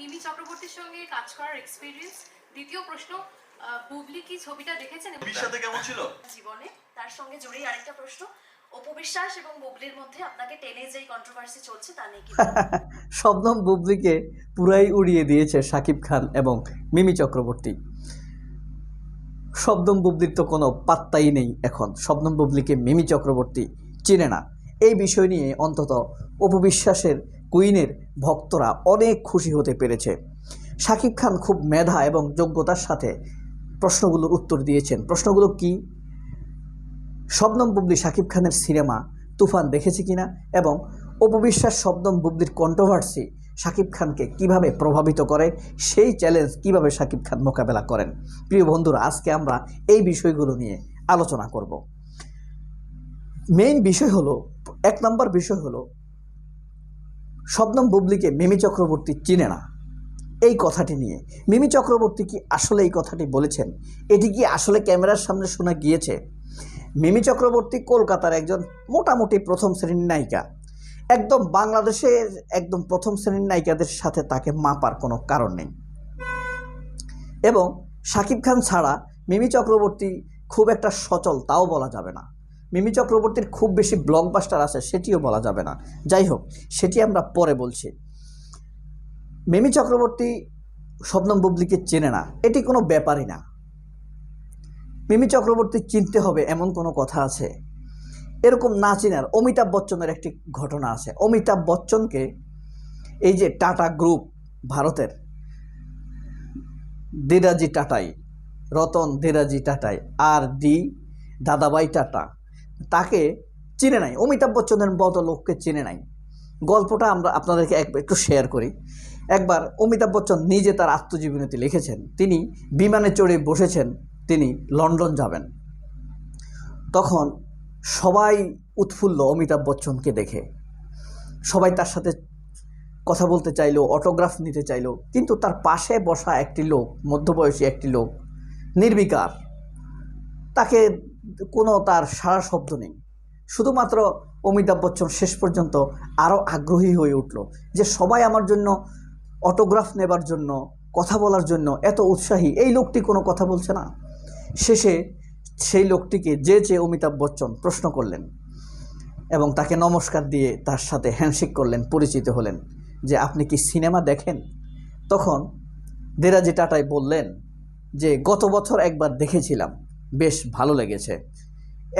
মিমি চক্রবর্তীর সঙ্গে কাজ করার এক্সপিরিয়েন্স দ্বিতীয় প্রশ্ন বুবলি কি ছবিটা দেখেছেন? সাথে কেমন ছিল? জীবনে। তার সঙ্গে জড়িয়ে আরেকটা প্রশ্ন অপবিশ্বাস এবং বুবলির মধ্যে আপনাকে টেনে যেই কন্ট্রোভার্সি চলছে তা নিয়ে কি শবনম বুবলিকে পুরাই উড়িয়ে দিয়েছে শাকিব খান এবং মিমি চক্রবর্তী। শবনম বুবলির তো কোনো পাত্তাই নেই এখন। শবনম বুবলিকে মিমি চক্রবর্তী চিনে না। এই বিষয় নিয়ে অন্তত অপবিশ্বাসের কুইনের ভক্তরা অনেক খুশি হতে পেরেছে। শাকিব খান খুব মেধা এবং যোগ্যতার সাথে প্রশ্নগুলোর উত্তর দিয়েছেন। প্রশ্নগুলো কি? শবনম বুবলি শাকিব খানের সিনেমা তুফান দেখেছে কিনা এবং অপবিশ্বাস শবনম বুবলির কন্ট্রোভার্সি শাকিব খানকে কীভাবে প্রভাবিত করে, সেই চ্যালেঞ্জ কীভাবে শাকিব খান মোকাবেলা করেন? প্রিয় বন্ধুরা, আজকে আমরা এই বিষয়গুলো নিয়ে আলোচনা করব। মেইন বিষয় হলো, এক নম্বর বিষয় হলো শবনম বুবলিকে মিমি চক্রবর্তী চিনে না। এই কথাটি নিয়ে মিমি চক্রবর্তী কি আসলে এই কথাটি বলেছেন? এটি কি আসলে ক্যামেরার সামনে শোনা গিয়েছে? মিমি চক্রবর্তী কলকাতার একজন মোটামুটি প্রথম শ্রেণির নায়িকা। একদম বাংলাদেশের একদম প্রথম শ্রেণির নায়িকাদের সাথে তাকে মাপার কোনো কারণ নেই। এবং শাকিব খান ছাড়া মিমি চক্রবর্তী খুব একটা সচল, তাও বলা যাবে না। মিমি চক্রবর্তীর খুব বেশি ব্লকবাস্টার আছে, সেটিও বলা যাবে না। যাই হোক, সেটি আমরা পরে বলছি। মিমি চক্রবর্তী শবনম বুবলিকে চেনে না, এটি কোনো ব্যাপারই না। মিমি চক্রবর্তী চিনতে হবে এমন কোনো কথা আছে। এরকম না চিনার অমিতাভ বচ্চনের একটি ঘটনা আছে। অমিতাভ বচ্চনকে এই যে টাটা গ্রুপ ভারতের দেরাজি টাটাই, রতন দেরাজি টাটাই, আর ডি দাদাবাই টাটা তাকে চিনে নাই। অমিতাভ বচ্চনের মতো লোককে চিনে নাই। গল্পটা আমরা আপনাদেরকে এক একটু শেয়ার করি। একবার অমিতাভ বচ্চন নিজে তার আত্মজীবনীতে লিখেছেন। তিনি বিমানে চড়ে বসেছেন, তিনি লন্ডন যাবেন। তখন সবাই উৎফুল্ল অমিতাভ বচ্চনকে দেখে। সবাই তার সাথে কথা বলতে চাইলো অটোগ্রাফ নিতে চাইলো, কিন্তু তার পাশে বসা একটি লোক, মধ্যবয়সী একটি লোক, নির্বিকার, তাকে কোনো তার সারা শব্দ নেই। শুধুমাত্র অমিতাভ বচ্চন শেষ পর্যন্ত আরও আগ্রহী হয়ে উঠল যে সবাই আমার জন্য অটোগ্রাফ নেবার জন্য, কথা বলার জন্য এত উৎসাহী। এই লোকটি কোনো কথা বলছে না। শেষে সেই লোকটিকে যে যে অমিতাভ বচ্চন প্রশ্ন করলেন এবং তাকে নমস্কার দিয়ে তার সাথে হ্যান্ডশেক করলেন, পরিচিত হলেন যে, আপনি কি সিনেমা দেখেন? তখন দেরাজি টাটাই বললেন যে, গত বছর একবার দেখেছিলাম। বেশ ভালো লেগেছে।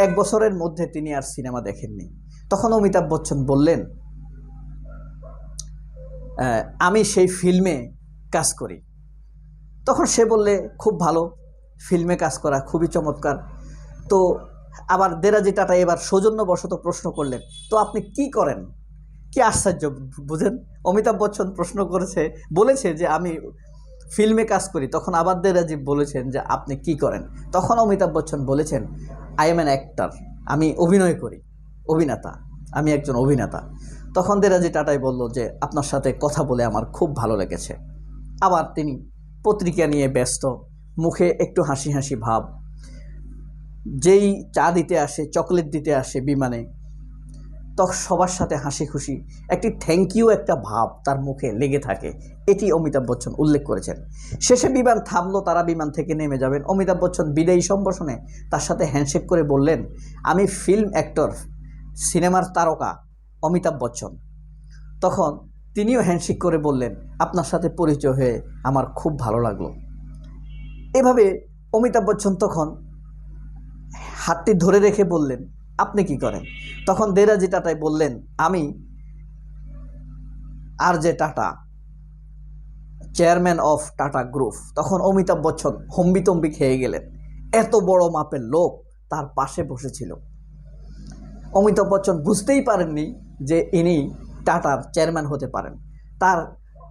এক বছরের মধ্যে তিনি আর সিনেমা দেখেননি। তখন অমিতাভ বচ্চন বললেন আমি সেই ফিল্মে কাজ করি। তখন সে বললে, খুব ভালো, ফিল্মে কাজ করা খুবই চমৎকার। তো আবার দেরাজি টাটা এবার সৌজন্যবশত প্রশ্ন করলেন, তো আপনি কি করেন? কি আশ্চর্য, বুঝেন? অমিতাভ বচ্চন প্রশ্ন করেছে, বলেছে যে, আমি ফিল্মে কাজ করি, তখন আবার দেরাজি বলেছেন যে, আপনি কি করেন? তখন অমিতাভ বচ্চন বলেছেন আই এম অ্যান অ্যাক্টার আমি অভিনয় করি, অভিনেতা, আমি একজন অভিনেতা। তখন দেরাজি টাটাই বলল যে, আপনার সাথে কথা বলে আমার খুব ভালো লেগেছে। আবার তিনি পত্রিকা নিয়ে ব্যস্ত, মুখে একটু হাসি হাসি ভাব, যেই চা দিতে আসে, চকলেট দিতে আসে বিমানে তখন সবার সাথে হাসি খুশি, একটি থ্যাংক ইউ একটা ভাব তার মুখে লেগে থাকে। এটি অমিতাভ বচ্চন উল্লেখ করেছেন। শেষে বিমান থামলো, তারা বিমান থেকে নেমে যাবেন। অমিতাভ বচ্চন বিদায়ী সম্ভাষণে তার সাথে হ্যান্ডশেক করে বললেন, আমি ফিল্ম অ্যাক্টর সিনেমার তারকা অমিতাভ বচ্চন। তখন তিনিও হ্যান্ডশেক করে বললেন, আপনার সাথে পরিচয় হয়ে আমার খুব ভালো লাগল। এভাবে অমিতাভ বচ্চন তখন হাতটি ধরে রেখে বললেন আপনি কি করেন? তখন দেরাজি টাটাই বললেন, আমি আর যে Tata, chairman of Tata group. তখন অমিতাভ বচ্চন হম্বিতম্বি খেয়ে গেলেন। এত বড় মাপের লোক তার পাশে বসেছিল। অমিতাভ বচ্চন বুঝতেই পারেননি যে ইনি টাটার চেয়ারম্যান হতে পারেন। তার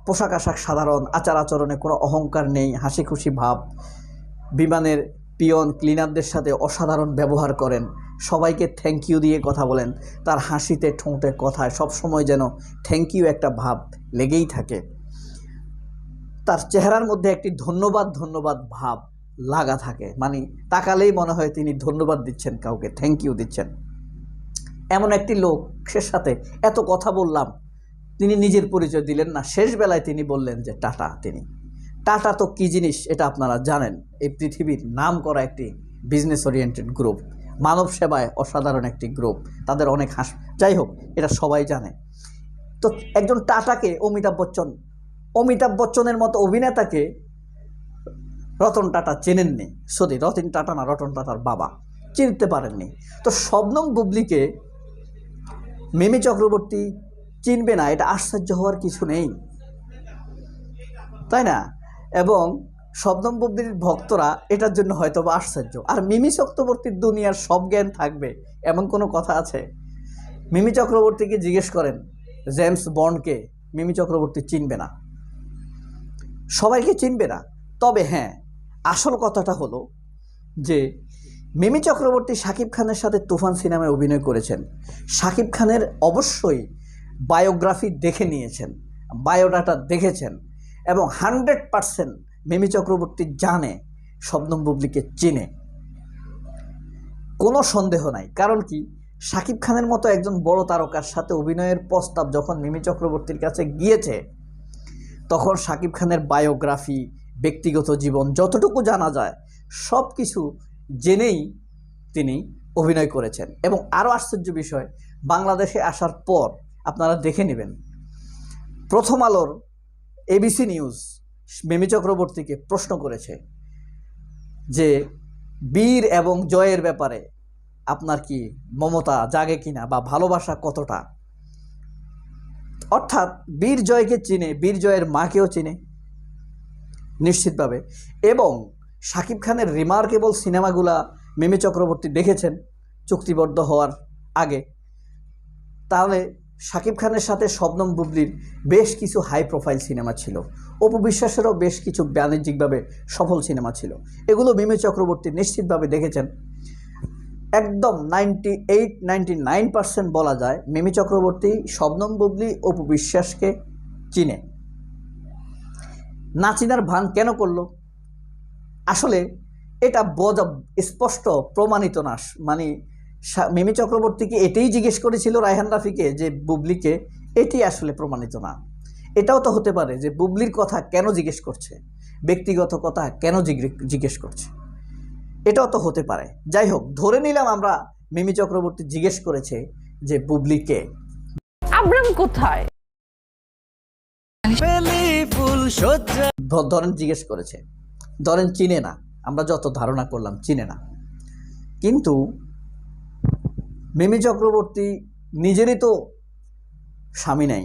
পোশাক আশাক সাধারণ, আচার আচরণে কোনো অহংকার নেই হাসি খুশি ভাব, বিমানের পিয়ন ক্লিনারদের সাথে অসাধারণ ব্যবহার করেন। সবাইকে থ্যাংক ইউ দিয়ে কথা বলেন। তার হাসিতে, ঠোঁটে, কথায় সবসময় যেন থ্যাংক ইউ একটা ভাব লেগেই থাকে। তার চেহারার মধ্যে একটি ধন্যবাদ ধন্যবাদ ভাব লাগা থাকে। মানে তাকালেই মনে হয় তিনি ধন্যবাদ দিচ্ছেন কাউকে থ্যাংক ইউ দিচ্ছেন। এমন একটি লোকের সাথে এত কথা বললাম, তিনি নিজের পরিচয় দিলেন না। শেষ বেলায় তিনি বললেন যে, টাটা তিনি। টাটা তো কী জিনিস, এটা আপনারা জানেন। এই পৃথিবীর নাম করা একটি বিজনেস ওরিয়েন্টেড গ্রুপ মানব সেবায় অসাধারণ একটি গ্রুপ তাদের অনেক হাস, যাই হোক, এটা সবাই জানে। তো একজন টাটাকে অমিতাভ বচ্চন, অমিতাভ বচ্চনের মতো অভিনেতাকে রতন টাটা চেনেননি। সরি, রতন টাটা না, রতন টাটার বাবা চিনতে পারেননি। তো শবনম বুবলিকে মিমি চক্রবর্তী চিনবে না, এটা আশ্চর্য হওয়ার কিছু নেই। তাই না? এবং শবনম বুবলির ভক্তরা এটার জন্য হয়তো বা আশ্চর্য। আর মিমি চক্রবর্তীর দুনিয়ার সব জ্ঞান থাকবে, এমন কোনো কথা আছে? মিমি চক্রবর্তীকে জিজ্ঞেস করেন, জেমস বন্ডকে মিমি চক্রবর্তী চিনবে না? সবাইকে চিনবে না। তবে হ্যাঁ আসল কথাটা হলো যে, মিমি চক্রবর্তী শাকিব খানের সাথে তুফান সিনেমায় অভিনয় করেছেন। শাকিব খানের অবশ্যই বায়োগ্রাফি দেখে নিয়েছেন, বায়োডাটা দেখেছেন এবং হান্ড্রেড পারসেন্ট মিমি চক্রবর্তী জানে, শবনম বুবলিকে চিনে। কোনো সন্দেহ নাই, কারণ কি? শাকিব খানের মতো একজন বড় তারকার সাথে অভিনয়ের প্রস্তাব যখন মিমি চক্রবর্তীর কাছে গিয়েছে, তখন শাকিব খানের বায়োগ্রাফি, ব্যক্তিগত জীবন যতটুকু জানা যায় সব কিছু জেনেই তিনি অভিনয় করেছেন। এবং আরও আশ্চর্য বিষয়, বাংলাদেশে আসার পর আপনারা দেখে নেবেন। প্রথম আলোর এবিসি নিউজ মিমি চক্রবর্তীকে প্রশ্ন করেছে যে, বীর এবং জয়ের ব্যাপারে আপনার কি মমতা জাগে কিনা বা ভালোবাসা কতটা? অর্থাৎ বীর জয়কে চিনে, বীর জয়ের মাকেও চিনে, নিশ্চিতভাবে। এবং শাকিব খানের রিমার্কেবল সিনেমাগুলা মিমি চক্রবর্তী দেখেছেন চুক্তিবদ্ধ হওয়ার আগে। তাহলে শাকিব খানের সাথে শবনম বুবলির বেশ কিছু হাই প্রোফাইল সিনেমা ছিল। অপু বিশ্বাসেরও বেশ কিছু বাণিজ্যিকভাবে সফল সিনেমা ছিল। এগুলো মিমি চক্রবর্তী নিশ্চিতভাবে দেখেছেন। একদম ninety eight ninety nine percent বলা যায় মিমি চক্রবর্তী, শবনম বুবলি, অপু বিশ্বাসকে চিনে। না চিনার ভান কেন করল? আসলে এটা বোঝা স্পষ্ট, প্রমাণিত না। মানে মিমি চক্রবর্তীকে এটাই জিজ্ঞেস করেছিল রায়হান রাফিকে যে বুবলিকে এটি আসলে প্রমাণিত না। এটাও তো হতে পারে যে বুবলির কথা কেন জিজ্ঞেস করছে? ব্যক্তিগত কথা কেন জিজ্ঞে- জিজ্ঞেস করছে? এটাও তো হতে পারে। যাই হোক ধরে নিলাম আমরা মিমি চক্রবর্তী জিজ্ঞেস করেছে যে বুবলিকে? আব্রাম কোথায়? ধরেন জিজ্ঞেস করেছে। ধরেন চিনে না। আমরা যত ধারণা করলাম চিনে না। কিন্তু মিমি চক্রবর্তী নিজেরই তো স্বামী নাই।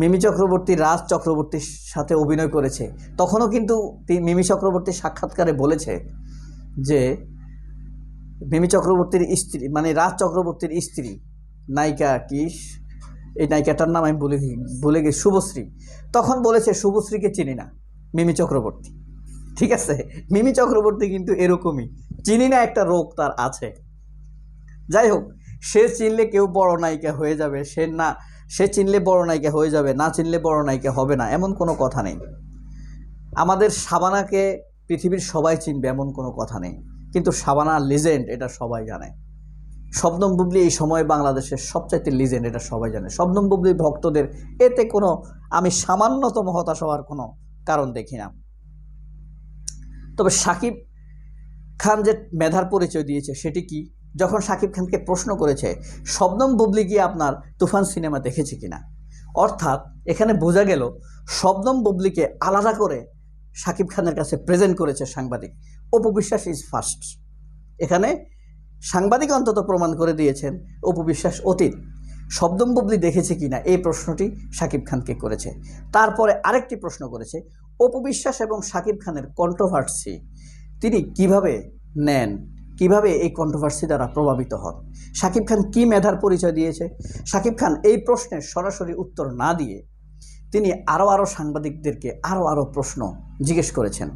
মিমি চক্রবর্তী রাজ চক্রবর্তীর সাথে অভিনয় করেছে। তখনও কিন্তু মিমি চক্রবর্তী সাক্ষাৎকারে বলেছে যে, মিমি চক্রবর্তীর স্ত্রী মানে রাজ চক্রবর্তীর স্ত্রী, নায়িকা কি, এই নায়িকাটার নাম আমি বলে বলে গেছি শুভশ্রী। তখন বলেছে শুভশ্রীকে চিনি না, মিমি চক্রবর্তী। ঠিক আছে? মিমি চক্রবর্তী কিন্তু এরকমই। চিনি না একটা রোগ তার আছে। যাই হোক সে চিনলে কেউ বড় নায়িকা হয়ে যাবে, সে না, সে চিনলে বড় নায়িকা হয়ে যাবে, না চিনলে বড় নায়িকা হবে না, এমন কোনো কথা নেই। আমাদের সাবানাকে পৃথিবীর সবাই চিনবে, এমন কোনো কথা নেই। কিন্তু সাবানা লিজেন্ড এটা সবাই জানে। শবনম বুবলি এই সময় বাংলাদেশের সবচাইতে লিজেন্ড এটা সবাই জানে। শবনম বুবলির ভক্তদের, এতে কোনো আমি সামান্যতম হতাশ হওয়ার কোনো কারণ দেখি না। তবে সাকিব খান যে মেধার পরিচয় দিয়েছে, সেটি কি? যখন সাকিব খানকে প্রশ্ন করেছে, শবনম বুবলি গিয়ে আপনার তুফান সিনেমা দেখেছে কিনা? অর্থাৎ এখানে বোঝা গেল, শবনম বুবলিকে আলাদা করে সাকিব খানের কাছে প্রেজেন্ট করেছে সাংবাদিক। অপবিশ্বাস ইজ ফার্স্ট এখানে সাংবাদিক অন্তত প্রমাণ করে দিয়েছেন অপবিশ্বাস অতীত। শব্দম বুবলি দেখেছে কিনা? এই প্রশ্নটি সাকিব খানকে করেছে। তারপরে আরেকটি প্রশ্ন করেছে অপবিশ্বাস এবং সাকিব খানের কন্ট্রোভার্সি তিনি কীভাবে নেন? কীভাবে এই কন্ট্রোভার্সি দ্বারা প্রভাবিত হন? সাকিব খান কি মেধার পরিচয় দিয়েছে? সাকিব খান এই প্রশ্নের সরাসরি উত্তর না দিয়ে তিনি আরও আরও সাংবাদিকদেরকে আরও আরও প্রশ্ন জিজ্ঞেস করেছেন।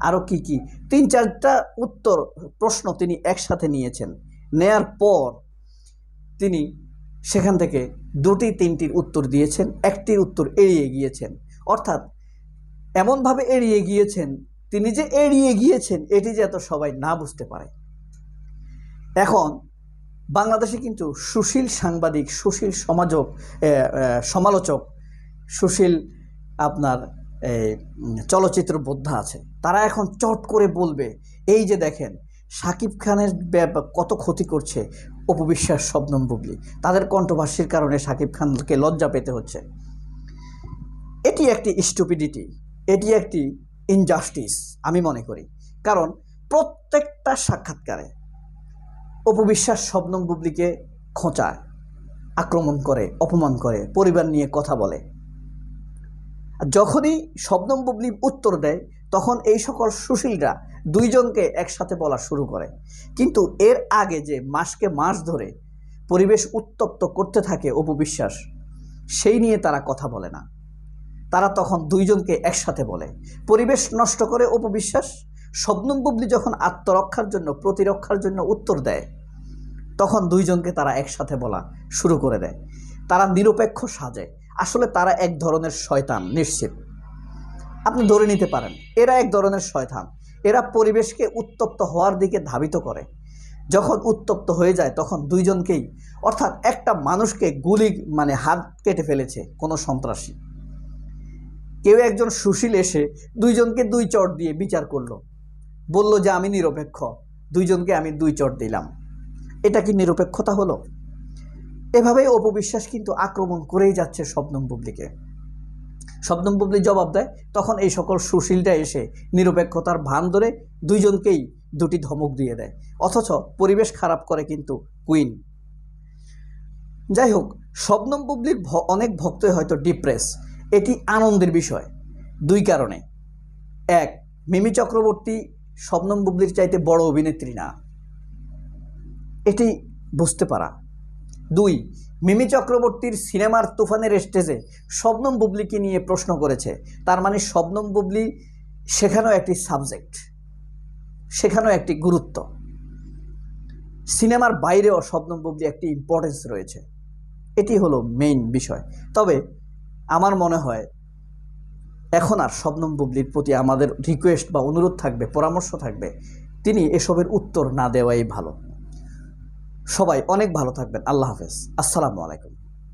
আরও কি কি? তিন চারটা উত্তর প্রশ্ন তিনি একসাথে নিয়েছেন। নেয়ার পর তিনি সেখান থেকে দুটি তিনটির উত্তর দিয়েছেন, একটির উত্তর এড়িয়ে গিয়েছেন। অর্থাৎ এমনভাবে এড়িয়ে গিয়েছেন, তিনি যে এড়িয়ে গিয়েছেন, এটি যাতে সবাই না বুঝতে পারে। এখন বাংলাদেশে কিন্তু সুশীল সাংবাদিক, সুশীল সমাজক সমালোচক, সুশীল আপনার চলচ্চিত্র বোদ্ধা আছে। তারা এখন চট করে বলবে, এই যে দেখেন, সাকিব খানের কত ক্ষতি করছে অপবিশ্বাস শবনম বুবলি। তাদের কণ্ঠভাষ্যের কারণে সাকিব খানকে লজ্জা পেতে হচ্ছে। এটি একটি স্টুপিডিটি এটি একটি ইনজাস্টিস আমি মনে করি। কারণ প্রত্যেকটা সাক্ষাৎকারে অপবিশ্বাস শবনম বুবলিকে খোঁচায়, আক্রমণ করে, অপমান করে, পরিবার নিয়ে কথা বলে। যখনই শবনম বুবলি উত্তর দেয়, তখন এই সকল সুশীলরা দুইজনকে একসাথে বলা শুরু করে। কিন্তু এর আগে যে মাসকে মাস ধরে পরিবেশ উত্তপ্ত করতে থাকে অপবিশ্বাস, সেই নিয়ে তারা কথা বলে না। তারা তখন দুইজনকে একসাথে বলে, পরিবেশ নষ্ট করে অপবিশ্বাস শবনম বুবলি যখন আত্মরক্ষার জন্য, প্রতিরক্ষার জন্য উত্তর দেয়, তখন দুইজনকে তারা একসাথে বলা শুরু করে দেয়। তারা নিরপেক্ষ সাজে। আসলে তারা এক ধরনের শয়তান, নিশ্চিত। আপনি ধরে নিতে পারেন, এরা এক ধরনের শয়তান। এরা পরিবেশকে উত্তপ্ত হওয়ার দিকে ধাবিত করে। যখন উত্তপ্ত হয়ে যায়, তখন দুইজনকেই, অর্থাৎ একটা মানুষকে গুলি মানে হাত কেটে ফেলেছে কোনো সন্ত্রাসী। কেউ একজন সুশীল এসে দুইজনকে দুই চট দিয়ে বিচার করল। বলল যে আমি নিরপেক্ষ। দুইজনকে আমি দুই চট দিলাম। এটা কি নিরপেক্ষতা হলো? এভাবেই অপবিশ্বাস কিন্তু আক্রমণ করেই যাচ্ছে শবনম বুবলিকে। শবনম বুবলি জবাব দেয়, তখন এই সকল সুশীলটা এসে নিরপেক্ষতার ভান ধরে দুইজনকেই দুটি ধমক দিয়ে দেয়। অথচ পরিবেশ খারাপ করে কিন্তু কুইন। যাই হোক শবনম বুবলির অনেক ভক্তই হয়তো ডিপ্রেস। এটি আনন্দের বিষয়। দুই কারণে। এক, মিমি চক্রবর্তী শবনম বুবলির চাইতে বড় অভিনেত্রী না। এটি বুঝতে পারা। দুই, মিমি চক্রবর্তীর সিনেমার তুফানের স্টেজে শবনম বুবলিকে নিয়ে প্রশ্ন করেছে। তার মানে শবনম বুবলি সেখানেও একটি সাবজেক্ট, সেখানেও একটি গুরুত্ব। সিনেমার বাইরেও শবনম বুবলি একটি ইম্পর্টেন্স রয়েছে। এটি হলো মেইন বিষয়। তবে আমার মনে হয় এখন আর শবনম বুবলির প্রতি আমাদের রিকোয়েস্ট বা অনুরোধ থাকবে, পরামর্শ থাকবে, তিনি এসবের উত্তর না দেওয়াই ভালো। সবাই অনেক ভালো থাকবেন। আল্লাহ হাফেজ। আসসালামু আলাইকুম।